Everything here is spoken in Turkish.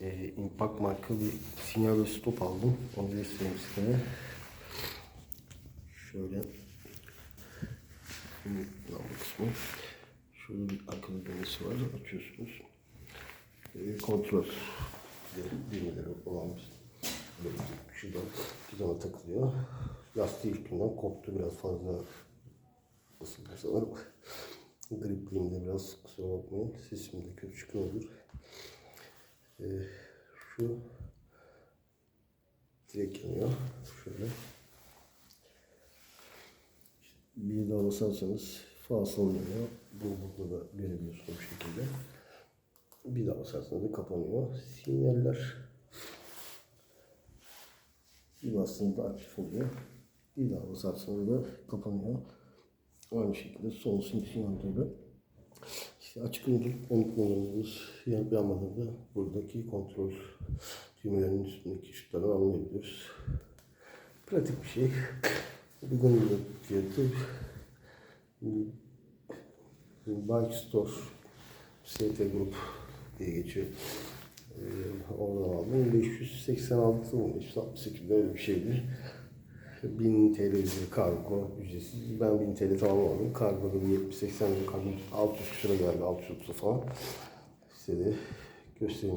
e, Impact marka bir sinyal ve stop aldım. Onu göstereyim size. Şöyle. Lamba kısmı. Şöyle bir arkada düğmesi var. Açıyorsunuz. E, kontrol düğmeleri olan böyle şuradan gidona takılıyor. Lastiği üstünden koptu biraz fazla ısındı sanırım. Gripliğimde biraz kusura bakmayın. Sesim de kötü çıkıyordur. Ee, şu direkt yanıyor. Şöyle. Bir daha basarsanız fasıl yanıyor. Bu burada da görebiliyorsunuz bu şekilde. Bir daha basarsanız da kapanıyor. Sinyaller bir bastığınızda aktif oluyor. Bir daha basarsanız da kapanıyor. Aynı şekilde son sinyalde de işte açık unutmadığımız yan yanmadığında buradaki kontrol düğmelerinin üstündeki ışıkları anlayabiliyoruz. Pratik bir şey. Uygun bir fiyatı. Bike Store ST Group diye geçiyor. Ee, oradan aldım. 586 mı? 568 öyle bir şeydi. 1000 TL üzeri kargo ücretsiz. Ben 1000 TL tamam aldım. Kargoda bir 70-80 lira kargo 600 lira geldi. 630 falan. Size de göstereyim.